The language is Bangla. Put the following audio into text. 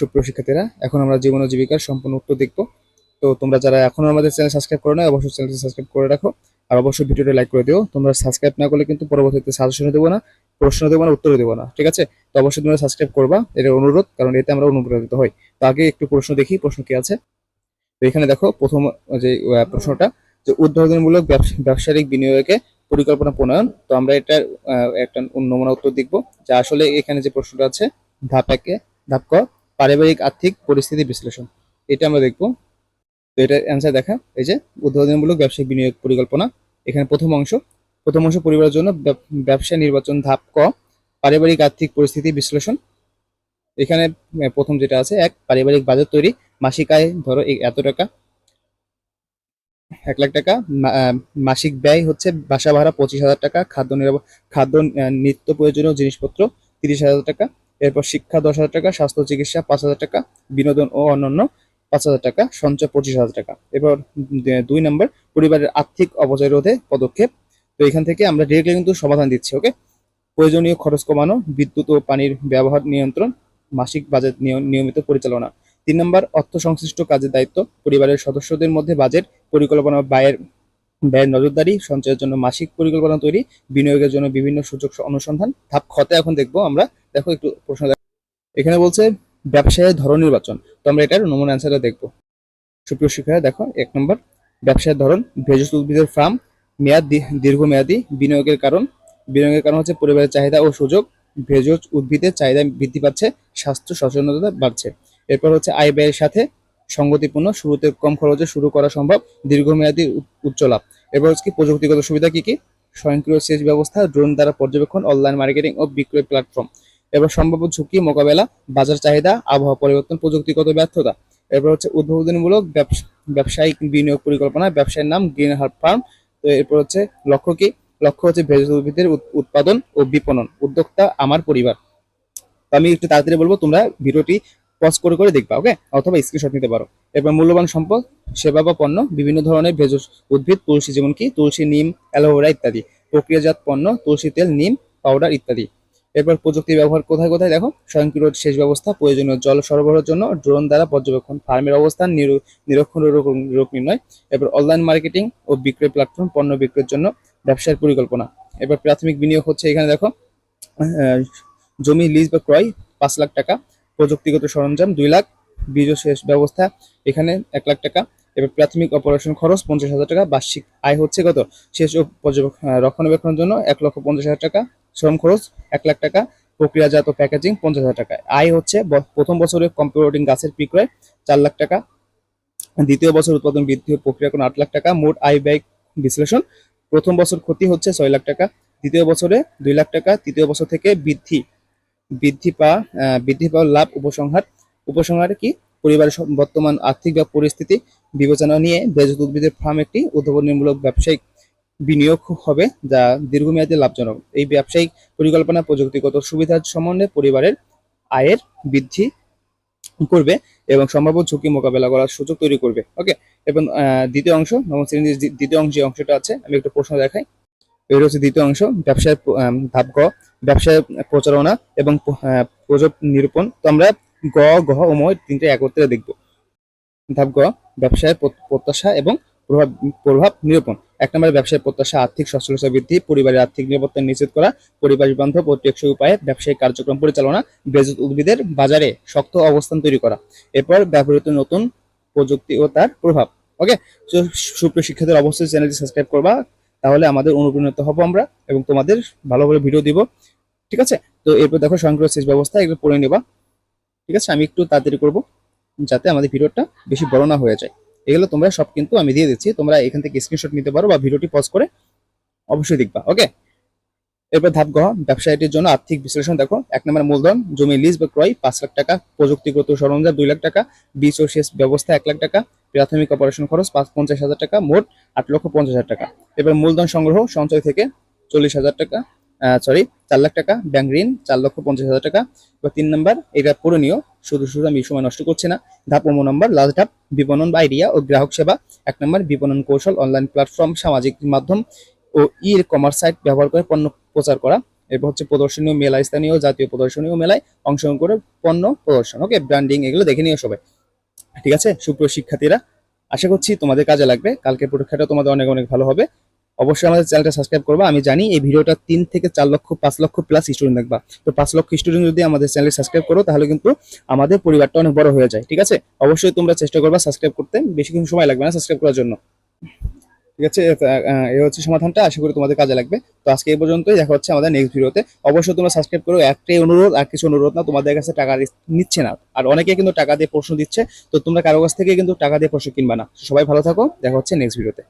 সুপ্রিয় শিক্ষার্থীরা, এখন আমরা জীবন ও জীবিকার সম্পূর্ণ উত্তর দেখব। তো তোমরা যারা এখনও আমাদের চ্যানেল সাবস্ক্রাইব করো না অবশ্যই চ্যানেলটি সাবস্ক্রাইব করে রাখো। আর অবশ্যই ভিডিওটা লাইক করে দিও। তোমরা সাবস্ক্রাইব না করলে কিন্তু পরবর্তীতে সাজেশন দেবো না, প্রশ্ন দেবো না উত্তর দেবো না, ঠিক আছে? তো অবশ্যই তোমরা সাবস্ক্রাইব করবা এটা অনুরোধ, কারণ এতে আমরা অনুপ্রাণিত হই। তো আগে একটু প্রশ্ন দেখি, প্রশ্ন কি আছে? তো এখানে দেখো, প্রথম যে প্রশ্নটা, যে উদ্বোধনমূলক ব্যবস- ব্যবসায়িক বিনিয়োগে পরিকল্পনা প্রণয়ন। তো আমরা এটা একটা নমুনা উত্তর দেখব, যা আসলে এখানে যে প্রশ্নটা আছে, ধাপ একে ধাপ ক পারিবারিক আর্থিক পরিস্থিতি বিশ্লেষণ। এটা আমরা দেখব। তো এটা অ্যান্সার দেখা। এই যে, উদ্বোধনমূলক ব্যবসায়িক বিনিয়োগ পরিকল্পনা। এখানে প্রথম অংশ। প্রথম অংশ পরিবারের জন্য ব্যব- ব্যবসা নির্বাচন ধাপ ক। পারিবারিক আর্থিক পরিস্থিতি বিশ্লেষণ। এখানে প্রথম যেটা আছে, এক, পারিবারিক বাজেট তৈরি। মাসিক আয়, ধরো এত টাকা। এক লাখ টাকা। মাসিক ব্যয় হচ্ছে বাসা ভাড়া পঁচিশ হাজার টাকা। খাদ্য নিরাপদ খাদ্য নিত্য প্রয়োজনীয় জিনিসপত্র তিরিশ হাজার টাকা। এরপর শিক্ষা দশ হাজার টাকা, স্বাস্থ্য চিকিৎসা পাঁচ হাজার টাকা, বিনোদন ও অন্যান্য পাঁচ হাজার টাকা, সঞ্চয় পঁচিশ হাজার টাকা। এরপর দুই নম্বর, পরিবারের আর্থিক অপচয় রোধে পদক্ষেপ। তো এখান থেকে আমরা ডিরেক্টলি কিন্তু সমাধান দিচ্ছি ওকে প্রয়োজনীয় খরচ কমানো, বিদ্যুৎ ও পানির ব্যবহার নিয়ন্ত্রণ, মাসিক বাজেট নিয়- নিয়মিত পরিচালনা। তিন নম্বর, অর্থ সংশ্লিষ্ট কাজের দায়িত্ব। পরিবারের সদস্যদের মধ্যে বাজেট, পরিকল্পনা ব্যয়ের ব্যয়ের নজরদারি, সঞ্চয়ের জন্য মাসিক পরিকল্পনা তৈরি, বিনিয়োগের জন্য বিভিন্ন সুযোগ অনুসন্ধান। ধাপ খতে এখন দেখব আমরা। দেখো একটু প্রশ্ন এখানে বলছে ব্যবসায়ের ধরন নির্বাচন। তো আমরা এটার নমুনা অ্যান্সারটা দেখব। সুপ্রিয় শিক্ষার্থীরা দেখো এক নম্বর, ব্যবসায়ের ধরন, ভেষজ উদ্ভিদের ফার্ম মেয়াদ দীর্ঘমেয়াদী, বিনিয়োগের কারণ। বিনিয়োগের কারণ হচ্ছে পরিবারের চাহিদা ও সুযোগ। ভেষজ উদ্ভিদের চাহিদা বৃদ্ধি পাচ্ছে, স্বাস্থ্য সচেতনতা বাড়ছে। এরপর হচ্ছে আয় ব্যয়ের সাথে সঙ্গতিপূর্ণ শুরুতে কম খরচে শুরু করা সম্ভব, দীর্ঘমেয়াদী উচ্চ লাভ এরপর হচ্ছে প্রযুক্তিগত সুবিধা কি কি? স্বয়ংক্রিয় সেচ ব্যবস্থা, ড্রোন দ্বারা পর্যবেক্ষণ, অনলাইন মার্কেটিং ও বিক্রয় প্ল্যাটফর্ম। এবার সম্ভাব্য ঝুঁকি, মোকাবেলা, বাজার চাহিদা, আবহাওয়া পরিবর্তন, প্রযুক্তিগত ব্যর্থতা। এরপর হচ্ছে উদ্বোধনীমূলক ব্যবস- ব্যবসায়িক বিনিয়োগ পরিকল্পনা, ব্যবসায়ের নাম গ্রিন হার্ব ফার্ম। তো এরপর হচ্ছে লক্ষ্য কি? লক্ষ্য হচ্ছে ভেষজ উদ্ভিদের উৎপাদন ও বিপণন। উদ্যোক্তা আমার পরিবার। আমি একটু তাড়াতাড়ি বলব, তোমরা ভিডিওটি পজ করে করে দেখবা ওকে অথবা স্ক্রিনশট নিতে পারো। এরপর মূল্যবান সম্পদ, সেবা বা পণ্য, বিভিন্ন ধরনের ভেষজ উদ্ভিদ, তুলসী যেমন কি, তুলসী, নিম, অ্যালোভেরা ইত্যাদি, প্রক্রিয়াজাত পণ্য, তুলসী তেল, নিম পাউডার ইত্যাদি। এরপর প্রযুক্তি ব্যবহার কোথায় কোথায় দেখো? স্বয়ংক্রিয় সেচ ব্যবস্থা, প্রয়োজনীয় জল সরবরাহের জন্য ড্রোন দ্বারা পর্যবেক্ষণ ফার্মের অবস্থান, নিরু- নিরীক্ষণ রোগ নির্ণয়। এরপর অনলাইন মার্কেটিং ও বিক্রয় প্ল্যাটফর্ম পণ্য বিক্রয়ের জন্য ব্যবসার পরিকল্পনা। এবার প্রাথমিক বিনিয়োগ হচ্ছে এখানে দেখো জমি লিজ বা ক্রয় পাঁচ লাখ টাকা। প্রযুক্তিগত সরঞ্জাম দুই লাখ বীজ সেচ ব্যবস্থা এখানে এক লাখ টাকা, এবার প্রাথমিক অপারেশন খরচ পঞ্চাশ হাজার টাকা, বার্ষিক আয় হচ্ছে কত? পর্যবেক্ষণ রক্ষণাবেক্ষণের জন্য এক লক্ষ পঞ্চাশ হাজার টাকা, শ্রম খরচ এক লাখ টাকা, প্রক্রিয়াজাত প্যাকেজিং পঞ্চাশ হাজার টাকা। আয় হচ্ছে প্রথম বছরে কম্পিউটিং গাছের বিক্রয় চার লাখ টাকা, দ্বিতীয় বছর উৎপাদন বৃদ্ধি প্রক্রিয়াকরণ আট লাখ টাকা, মোট আয় ব্যয় বিশ্লেষণ প্রথম বছর ক্ষতি হচ্ছে ছয় লাখ টাকা, দ্বিতীয় বছরে দুই লাখ টাকা, তৃতীয় বছর থেকে বৃদ্ধি বৃদ্ধি পা বৃদ্ধি পাওয়া লাভ উপসংহার। উপসংহারে কি? পরিবারের বর্তমান আর্থিক বা পরিস্থিতি বিবেচনা নিয়ে ভেষজ উদ্ভিদের ফার্ম একটি উদ্ভাবনীমূলক ব্যবসায়িক বিনিয়োগ হবে যা দীর্ঘমেয়াদী লাভজনক। এই ব্যবসায়িক পরিকল্পনা প্রযুক্তিগত সুবিধার সম্বন্ধে পরিবারের আয়ের বৃদ্ধি করবে এবং সম্ভাব্য ঝুঁকি মোকাবেলা করার সুযোগ তৈরি করবে। ওকে এবং দ্বিতীয় অংশ, নবম শ্রেণির দ্বিতীয় অংশ অংশটা আছে, আমি একটা প্রশ্ন দেখাই। এটা হচ্ছে দ্বিতীয় অংশ ব্যবসায় প- ধাপ গ ব্যবসায় প্রচারণা এবং প্রযোগ নিরূপণ। তো আমরা গ গহ ও ম তিনটে একত্রে দেখব। ধাপ গ ব্যবসায়ের প্র- প্রত্যাশা এবং প্রভাব প্রভাব নিরূপণ। এক নম্বরে ব্যবসায় প্রত্যাশা, আর্থিক সচ্ছলতা বৃদ্ধি, পরিবারের আর্থিক নিরাপত্তা নিশ্চিত করা পরিবার বান্ধব ও উপায়ে ব্যবসায়িক কার্যক্রম পরিচালনা ভেষজ উদ্ভিদের বাজারে শক্ত অবস্থান তৈরি করা। এরপর ব্যবহৃত নতুন প্রযুক্তি ও তার প্রভাব। ওকে? সুপ্রিয় শিক্ষার্থীরা অবশ্যই চ্যানেলটি সাবস্ক্রাইব করবা। তাহলে আমাদের অনুপ্রাণিত হব আমরা এবং তোমাদের ভালোভাবে ভালো ভিডিও দিব। ঠিক আছে? তো এরপর দেখো স্বয়ংক্রিয় সেচ ব্যবস্থা এগুলো পড়ে নেবা। ঠিক আছে? আমি একটু তাড়াতাড়ি করব যাতে আমাদের ভিডিওটা বেশি বড় না হয়ে যায়। এগুলো তোমরা সব কিন্তু আমি দিয়ে দিচ্ছি। তোমরা এখান থেকে স্ক্রিনশট নিতে পারো বা ভিডিওটি পজ করে অবশ্যই দেখবা। ওকে এরপর ধাপ গহ ব্যবসায়ীটির জন্য আর্থিক বিশ্লেষণ। দেখো, এক নম্বর মূলধন, জমি লিজ বা ক্রয়, পাঁচ লাখ টাকা। প্রযুক্তিগত সরঞ্জাম, দুই লাখ টাকা। বীজ ও সেচ ব্যবস্থা, এক লাখ টাকা। প্রাথমিক অপারেশন খরচ, পাঁচ পঞ্চাশ হাজার টাকা। মোট আট লক্ষ পঞ্চাশ হাজার টাকা। এবার মূলধন সংগ্রহ, সঞ্চয় থেকে চল্লিশ হাজার টাকা সরি চার লাখ টাকা। ব্যাংক ঋণ, চার লক্ষ পঞ্চাশ হাজার টাকা। এবার তিন নম্বর, এটা পূরণীয় শুধু শুধু আমি সময় নষ্ট করছি না। ধাপ ও নম্বর লাস্ট ধাপ, বিপণন বা আইডিয়া ও গ্রাহক সেবা। এক নম্বর, বিপণন কৌশল অনলাইন প্ল্যাটফর্ম সামাজিক মাধ্যম। ও ই কমার্স সাইট ব্যবহার করে পণ্য প্রচার করা এরপর হচ্ছে প্রদর্শনীয় মেলা, স্থানীয় জাতীয় প্রদর্শনীয় মেলায় অংশগ্রহণ করে পণ্য প্রদর্শন। ওকে ব্র্যান্ডিং এগুলো দেখে নিও সবাই। ঠিক আছে? সুপ্রিয় শিক্ষার্থীরা, আশা করছি তোমাদের কাজে লাগবে। কালকে পরীক্ষাটা তোমাদের অনেক অনেক ভালো হবে। অবশ্যই আমাদের চ্যানেলটা সাবস্ক্রাইব করবা। আমি জানি এই ভিডিওটা তিন থেকে চার লক্ষ, পাঁচ লক্ষ প্লাস স্টুডেন্ট দেখবা। তো পাঁচ লক্ষ স্টুডেন্ট যদি আমাদের চ্যানেল সাবস্ক্রাইব করো, তাহলে কিন্তু আমাদের পরিবারটা অনেক বড় হয়ে যায়। ঠিক আছে? অবশ্যই তোমরা চেষ্টা করবা সাবস্ক্রাইব করতে। বেশি কিছু সময় লাগবে না সাবস্ক্রাইব করার জন্য। ঠিক আছে? এই হচ্ছে সমাধানটা। আশা করি তোমাদের কাজে লাগবে। তো আজকে এই পর্যন্তই। দেখা হচ্ছে আমাদের নেক্সট ভিডিওতে। অবশ্যই তোমরা সাবস্ক্রাইব করো। একটাই অনুরোধ, আর কিছু অনুরোধ না, তোমাদের কাছে টাকা নিচ্ছে না। আর অনেকে কিন্তু টাকা দিয়ে প্রশ্ন দিচ্ছে। তো তোমরা কারও কাছ থেকে কিন্তু টাকা দিয়ে প্রশ্ন কিনবা না। সবাই ভালো থাকো। দেখা হচ্ছে নেক্সট ভিডিওতে।